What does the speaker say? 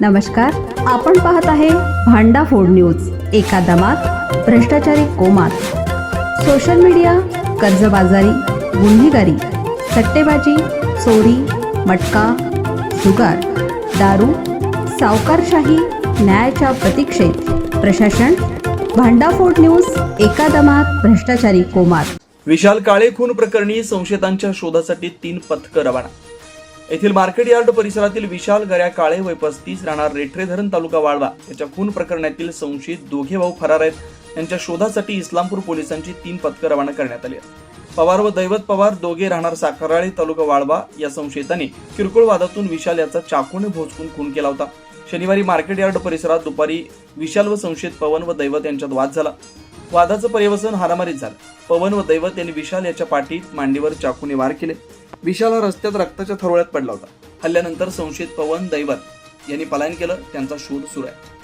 नमस्कार आपण पाहत आहे भांडा फोड न्यूज एका दमात भ्रष्टाचारी कोमात. सोशल मीडिया कर्जबाजारी गुन्हेगारी सट्टेबाजी चोरी मटका जुगार दारू सावकारशाही न्यायाच्या प्रतीक्षेत. प्रशासन भांडाफोड न्यूज एका दमात भ्रष्टाचारी कोमात. विशाल काळे खून प्रकरणी संशयितांच्या शोधासाठी तीन पथकं रवाना येथील मार्केट यार्ड परिसरातील विशाल गऱ्या काळे वय पस्तीस राहणार रेठरे धरण तालुका वाळवा. याच्या खून प्रकरणातील संशयित दोघे भाऊ फरार आहेत. यांच्या शोधासाठी इस्लामपूर पोलिसांची तीन पथकं रवाना करण्यात आली आहेत. पवार व दैवत पवार दोघे राहणार साखराळी तालुका वाळवा या संशयिताने किरकोळ वादातून विशाल याचा चाकूने भोचकून खून केला होता. शनिवारी मार्केट यार्ड परिसरात दुपारी विशाल व संशयित पवन व दैवत यांच्यात वाद झाला. वादाचं पर्यवसन हारामारीत झालं. पवन व दैवत यांनी विशाल याच्या पाठीत मांडीवर चाकूने वार केले. विशाल हा रस्त्यात रक्ताच्या थरोळ्यात पडला होता. हल्ल्यानंतर संशयित पवन दैवत यांनी पलायन केलं त्यांचा शोध सुरू आहे.